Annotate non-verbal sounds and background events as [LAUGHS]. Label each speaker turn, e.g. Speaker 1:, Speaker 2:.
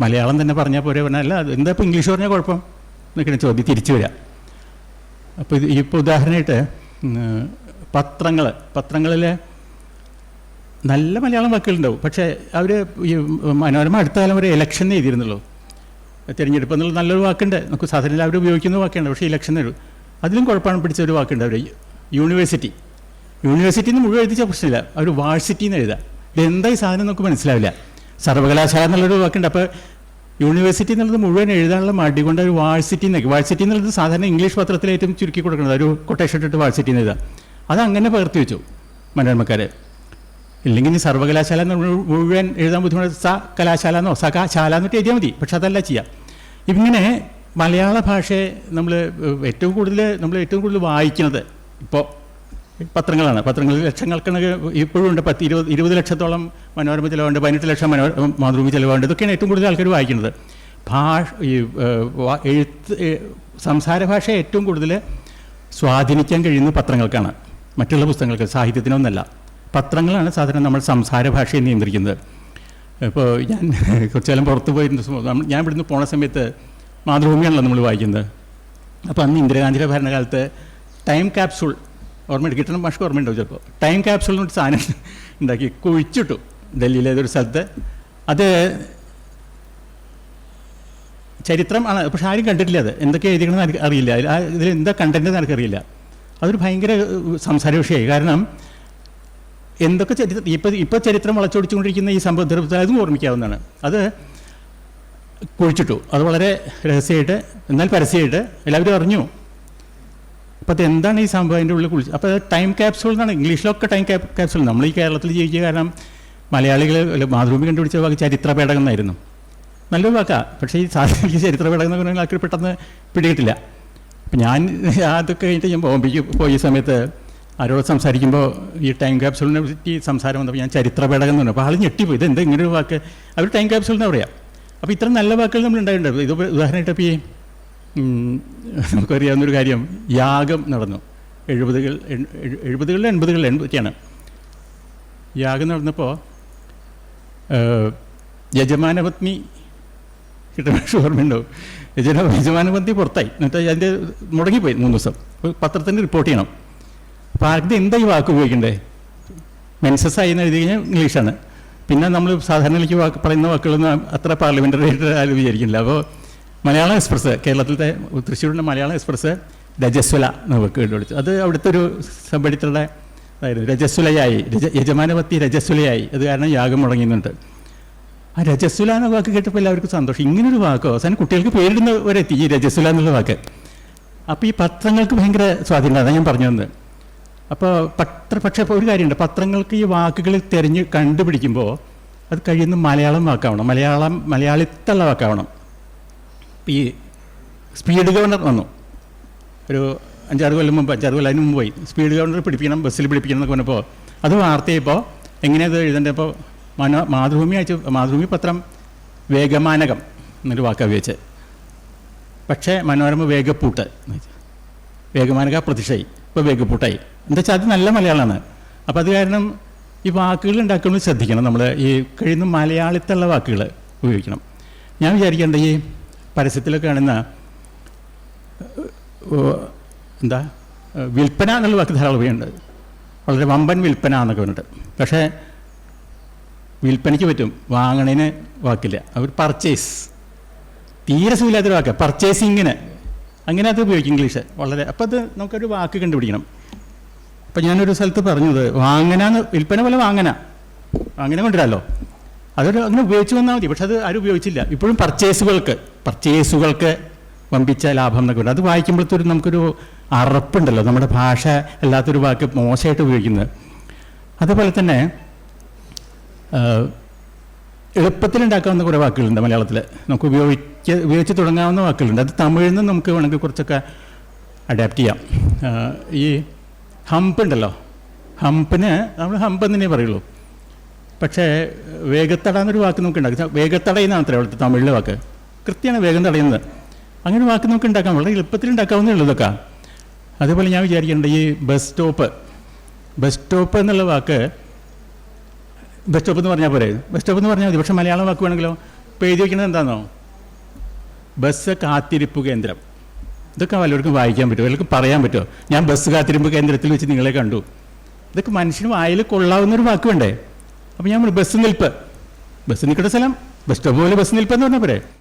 Speaker 1: മലയാളം തന്നെ പറഞ്ഞാൽ പോരെ പറഞ്ഞാൽ അല്ല എന്താ ഇപ്പോൾ ഇംഗ്ലീഷ് പറഞ്ഞാൽ കുഴപ്പം? എന്നൊക്കെയാണ് ചോദ്യം തിരിച്ചു വരിക അപ്പോൾ ഇത് ഇപ്പോൾ ഉദാഹരണമായിട്ട് പത്രങ്ങൾ പത്രങ്ങളിൽ നല്ല മലയാളം വാക്കുകളുണ്ടാവും. പക്ഷേ അവർ ഈ മനോരമ അടുത്ത കാലം വരെ ഇലക്ഷൻ എഴുതിയിരുന്നുള്ളൂ. തിരഞ്ഞെടുപ്പ് എന്നുള്ള നല്ലൊരു വാക്കുണ്ട്. നമുക്ക് സാധാരണ അവർ ഉപയോഗിക്കുന്ന വാക്കുണ്ട് പക്ഷേ ഇലക്ഷൻ ഒരു അതിലും കുഴപ്പമാണ് പിടിച്ച ഒരു വാക്കുണ്ട് അവർ യൂണിവേഴ്സിറ്റി യൂണിവേഴ്സിറ്റിന്ന് മുഴുവൻ എഴുതിച്ച പ്രശ്നമില്ല. അവർ വാഴ്സിറ്റി എന്ന് എഴുതാം. ഇതെന്താ ഈ സാധനം നമുക്ക് മനസ്സിലാവില്ല. സർവകലാശാല എന്നുള്ളൊരു വാക്കുണ്ട്. അപ്പോൾ യൂണിവേഴ്സിറ്റി എന്നുള്ളത് മുഴുവൻ എഴുതാനുള്ള മടി കൊണ്ട് ഒരു വാഴ്സിറ്റി എന്നൊക്കെ വാഴ്സിറ്റി എന്നുള്ളത് സാധാരണ ഇംഗ്ലീഷ് പത്രത്തിൽ ഏറ്റവും ചുരുക്കി കൊടുക്കുന്നത്. ഒരു കൊട്ടേഷൻ ഇട്ടിട്ട് വാഴ്സിറ്റി എന്ന് എഴുതാം. അതങ്ങനെ പകർത്തി വെച്ചു മനോരമക്കാരെ. ഇല്ലെങ്കിൽ ഇനി സർവകലാശാല എന്ന് മുഴുവൻ എഴുതാൻ ബുദ്ധിമുട്ട് സ കലാശാല എന്നോ സകാശാല എന്നിട്ട് എഴുതിയാൽ മതി. പക്ഷെ അതല്ല ചെയ്യാം. ഇങ്ങനെ മലയാള ഭാഷയെ നമ്മൾ ഏറ്റവും കൂടുതൽ നമ്മൾ ഏറ്റവും കൂടുതൽ വായിക്കുന്നത് ഇപ്പോൾ പത്രങ്ങളാണ്. പത്രങ്ങളിൽ ലക്ഷങ്ങൾക്കണക്ക് ഇപ്പോഴും ഉണ്ട്. പത്ത് ഇരുപത് ഇരുപത് ലക്ഷത്തോളം മനോരമ ചിലവുണ്ട്. പതിനെട്ട് ലക്ഷം മനോ മാതൃഭൂമി ചിലവുണ്ട്. ഇതൊക്കെയാണ് ഏറ്റവും കൂടുതൽ ആൾക്കാർ വായിക്കുന്നത്. ഭാഷ ഈ എഴുത്ത് സംസാര ഏറ്റവും കൂടുതൽ സ്വാധീനിക്കാൻ കഴിയുന്ന പത്രങ്ങൾക്കാണ്. മറ്റുള്ള പുസ്തകങ്ങൾക്ക് സാഹിത്യത്തിനൊന്നല്ല. പത്രങ്ങളാണ് സാധാരണ നമ്മൾ സംസാര ഭാഷയെ നിയന്ത്രിക്കുന്നത്. ഇപ്പോൾ ഞാൻ [LAUGHS] കുറച്ചു കാലം പുറത്ത് പോയിരുന്ന ഞാൻ ഇവിടുന്ന് പോണ സമയത്ത് മാതൃഭൂമിയാണല്ലോ നമ്മൾ വായിക്കുന്നത്. അപ്പോൾ അന്ന് ഇന്ദിരാഗാന്ധിയുടെ ഭരണകാലത്ത് ടൈം ക്യാപ്സൂൾ ഓർമ്മ കിട്ടണം ഭാഷ ഓർമ്മയുണ്ടാവും ചിലപ്പോൾ ടൈം ക്യാപ്സൂൾ എന്നൊരു സാധനം ഉണ്ടാക്കി. കുഴിച്ചിട്ടു. ഡൽഹിയിലെ ഏതൊരു സ്ഥലത്ത്. അത് ചരിത്രം ആണ്. പക്ഷെ ആരും കണ്ടിട്ടില്ല അത്. എന്തൊക്കെ എഴുതിക്കണമെന്ന് എനിക്ക് അറിയില്ല. ആ ഇതിൽ എന്താ കണ്ടന്റ് എനിക്കറിയില്ല അതൊരു ഭയങ്കര സംസാര വിഷയമായി. കാരണം എന്തൊക്കെ ചരിത്രം ഇപ്പോൾ ഇപ്പോൾ ചരിത്രം വളച്ചൊടിച്ചുകൊണ്ടിരിക്കുന്ന ഈ സംഭവത്തിൽ അതും ഓർമ്മിക്കാവുന്നതാണ്. അത് കുഴിച്ചിട്ടു. അത് വളരെ രഹസ്യമായിട്ട് എന്നാൽ പരസ്യമായിട്ട് എല്ലാവരും അറിഞ്ഞു. അപ്പോൾ അത് എന്താണ് ഈ സംഭവം അതിന്റെ ഉള്ളിൽ കുളിച്ച്? അപ്പോൾ ടൈം ക്യാപ്സൂൾ എന്നാണ് ഇംഗ്ലീഷിലൊക്കെ ടൈം ക്യാപ് ക്യാപ്സൂൾ നമ്മൾ ഈ കേരളത്തിൽ ജീവിച്ച കാരണം മലയാളികൾ മാതൃഭൂമി കണ്ടുപിടിച്ച വാക്ക് ചരിത്ര പേടകം എന്നായിരുന്നു. നല്ലൊരു വാക്കാണ് പക്ഷേ ഈ സാധാരണ [LAUGHS] ചരിത്ര പേടകം എന്ന് പറഞ്ഞാൽ ആൾക്കാർ പെട്ടെന്ന് പിടികിട്ടില്ല. അപ്പം ഞാൻ [LAUGHS] അതൊക്കെ കഴിഞ്ഞിട്ട് ഞാൻ ബോംബെക്ക് പോയ സമയത്ത് ആരോട് സംസാരിക്കുമ്പോൾ ഈ ടൈം ക്യാപ്സൂളിനെ പറ്റി സംസാരം വന്നപ്പോൾ ഞാൻ ചരിത്ര പേടകം എന്ന് പറഞ്ഞു. അപ്പോൾ ആൾ ഞെട്ടിപ്പോയി. ഇത് എന്താ ഇങ്ങനെ ഒരു വാക്ക്? അവർ ടൈം ക്യാപ്സൂൾ എന്ന് പറയാം. അപ്പോൾ ഇത്ര നല്ല വാക്കുകൾ നമ്മൾ ഉണ്ടായിട്ടുണ്ട്. ഇത് ഉദാഹരണമായിട്ട് ഇപ്പോൾ ഈ നമുക്കറിയാവുന്നൊരു കാര്യം. യാഗം നടന്നു. എഴുപതുകൾ എഴുപതുകളിൽ എൺപതുകളിൽ എൺപത്തിയാണ്. യാഗം നടന്നപ്പോൾ യജമാനപത്നി കിട്ടുന്ന ഓർമ്മയുണ്ടാവും യജന യജമാനപത്നി പുറത്തായി. എന്നിട്ട് അതിന്റെ മുടങ്ങിപ്പോയി മൂന്ന് ദിവസം. പത്രത്തിന് റിപ്പോർട്ട് ചെയ്യണം. അപ്പോൾ ആർക്ക് എന്താ ഈ വാക്ക് ഉപയോഗിക്കണ്ടേ? മെൻസസ് ആയി എന്ന് എഴുതി കഴിഞ്ഞാൽ ഇംഗ്ലീഷാണ് പിന്നെ നമ്മൾ സാധാരണയിലേക്ക് വാക്ക് പറയുന്ന വാക്കുകളൊന്നും അത്ര പാർലമെന്ററി ആയിട്ട് ആരും വിചാരിക്കില്ല അപ്പോൾ മലയാളം എക്സ്പ്രസ് കേരളത്തിലത്തെ തൃശ്ശൂരിന്റെ മലയാളം എക്സ്പ്രസ് രജസ്വല എന്ന് കേട്ടുപിടിച്ചു. അത് അവിടുത്തെ ഒരു സമ്പടിത്തരുടെ അതായത് രജസ്വലയായി രജ യജമാനപത്തി രജസ്വലയായി. അത് കാരണം യാഗം മുടങ്ങുന്നുണ്ട് ആ രജസ്വല എന്ന വാക്ക് കേട്ടപ്പോൾ എല്ലാവർക്കും സന്തോഷം. ഇങ്ങനൊരു വാക്കോ? അവസാനം കുട്ടികൾക്ക് പേരിടുന്ന ഒരെത്തി ഈ രജസ്വല എന്നുള്ള വാക്ക്. അപ്പോൾ ഈ പത്രങ്ങൾക്ക് ഭയങ്കര സ്വാധീനം. അതാണ് ഞാൻ പറഞ്ഞു തന്നത് അപ്പോൾ പത്ര പക്ഷേ ഒരു കാര്യമുണ്ട്. പത്രങ്ങൾക്ക് ഈ വാക്കുകളിൽ തിരഞ്ഞ് കണ്ടുപിടിക്കുമ്പോൾ അത് കഴിയുന്ന മലയാളം വാക്കാവണം. മലയാളം മലയാളിത്തുള്ള വാക്കാവണം. ഈ സ്പീഡ് ഗവർണർ വന്നു. ഒരു അഞ്ചാറ് കൊല്ലം മുമ്പ് അഞ്ചാറ് കൊല്ലം അതിന് മുമ്പ് പോയി. സ്പീഡ് ഗവർണർ പിടിപ്പിക്കണം ബസ്സിൽ പിടിപ്പിക്കണം എന്നൊക്കെ പറഞ്ഞപ്പോൾ അത് വാർത്തയപ്പോൾ എങ്ങനെയത് എഴുതേണ്ടപ്പോൾ മനോ മാതൃഭൂമി അയച്ചു മാതൃഭൂമി പത്രം വേഗമാനകം എന്നൊരു വാക്കാണ് ഉപയോഗിച്ച്. പക്ഷേ മനോരമ വേഗപ്പൂട്ട് വേഗമാനക പ്രതിഷയി ഇപ്പോൾ വേഗപ്പൂട്ടായി. എന്താ വെച്ചാൽ അത് നല്ല മലയാളമാണ്. അപ്പോൾ അത് കാരണം ഈ വാക്കുകൾ ഉണ്ടാക്കുമ്പോൾ ശ്രദ്ധിക്കണം. നമ്മൾ ഈ കഴിയുന്ന മലയാളത്തിലുള്ള വാക്കുകൾ ഉപയോഗിക്കണം. ഞാൻ വിചാരിക്കേണ്ട ഈ പരസ്യത്തിലൊക്കെ കാണുന്ന എന്താ വിൽപ്പന എന്നുള്ള വാക്ക് ധാരാളം ഉപയോഗിക്കുന്നുണ്ട്. വളരെ വമ്പൻ വിൽപ്പന എന്നൊക്കെ പറഞ്ഞിട്ട്. പക്ഷേ വിൽപ്പനയ്ക്ക് പറ്റും. വാങ്ങണേന് വാക്കില്ല. അവർ പർച്ചേസ് തീരെ സുഖമില്ലാത്തൊരു വാക്ക്. പർച്ചേസിങ്ങിന് അങ്ങനെ അത് ഉപയോഗിക്കും ഇംഗ്ലീഷ്. വളരെ. അപ്പോൾ അത് നമുക്കൊരു വാക്ക് കണ്ടുപിടിക്കണം. അപ്പം ഞാനൊരു സ്ഥലത്ത് പറഞ്ഞത് വാങ്ങനാന്ന് വിൽപ്പന പോലെ വാങ്ങന അങ്ങനെ കൊണ്ടുവരാമല്ലോ അതൊരു അങ്ങനെ ഉപയോഗിച്ച് വന്നാൽ മതി. പക്ഷെ അത് ആരും ഉപയോഗിച്ചില്ല. ഇപ്പോഴും പർച്ചേസുകൾക്ക് പർച്ചേസുകൾക്ക് വമ്പിച്ച ലാഭം എന്നൊക്കെ ഉണ്ട് അത് വായിക്കുമ്പോഴത്തൊരു നമുക്കൊരു അറപ്പുണ്ടല്ലോ. നമ്മുടെ ഭാഷ അല്ലാത്തൊരു വാക്ക് മോശമായിട്ട് ഉപയോഗിക്കുന്നത്. അതുപോലെ തന്നെ എളുപ്പത്തിലുണ്ടാക്കാവുന്ന കുറേ വാക്കുകളുണ്ട് മലയാളത്തിൽ നമുക്ക് ഉപയോഗിക്ക ഉപയോഗിച്ച് തുടങ്ങാവുന്ന വാക്കുകളുണ്ട്. അത് തമിഴിൽ നിന്ന് നമുക്ക് വേണമെങ്കിൽ കുറച്ചൊക്കെ അഡാപ്റ്റ് ചെയ്യാം. ഈ ഹംപ് ഉണ്ടല്ലോ. ഹംപിന് നമ്മൾ ഹംപ് എന്നേ പറയുള്ളൂ. പക്ഷേ വേഗത്തട എന്നൊരു വാക്ക് നമുക്ക് ഉണ്ടാക്കാം വേഗത്തട എന്നാണ് അത്ര അവിടുത്തെ തമിഴിലെ വാക്ക്. കൃത്യമാണ് വേഗം തടയുന്നത്. അങ്ങനെ വാക്ക് നമുക്ക് ഉണ്ടാക്കാം വളരെ എളുപ്പത്തിൽ ഉണ്ടാക്കാവുന്നേ ഉള്ളതൊക്കെ അതേപോലെ ഞാൻ വിചാരിക്കുന്നുണ്ട് ഈ ബസ് സ്റ്റോപ്പ്. ബസ് സ്റ്റോപ്പ് എന്നുള്ള വാക്ക് ബസ് സ്റ്റോപ്പ് എന്ന് പറഞ്ഞാൽ പോരെ? ബസ് സ്റ്റോപ്പ് എന്ന് പറഞ്ഞാൽ മതി. പക്ഷേ മലയാളം വാക്ക് വേണമെങ്കിലോ? ഇപ്പോൾ എഴുതി വയ്ക്കുന്നത് എന്താണോ ബസ് കാത്തിരിപ്പ് കേന്ദ്രം. ഇതൊക്കെ വല്ലവർക്കും വായിക്കാൻ പറ്റുമോ? എല്ലാവർക്കും പറയാൻ പറ്റുമോ? ഞാൻ ബസ് കാത്തിരിപ്പ് കേന്ദ്രത്തിൽ വെച്ച് നിങ്ങളെ കണ്ടു. ഇതൊക്കെ മനുഷ്യന് വായിൽ കൊള്ളാവുന്നൊരു വാക്ക് വേണ്ടേ? അപ്പോൾ ഞാൻ ബസ് നിൽപ്പ്. ബസ് നിൽക്കേണ്ട സ്ഥലം ബസ് സ്റ്റോപ്പ് പോലെ ബസ് നിൽപ്പെന്ന് പറഞ്ഞപ്പോഴേ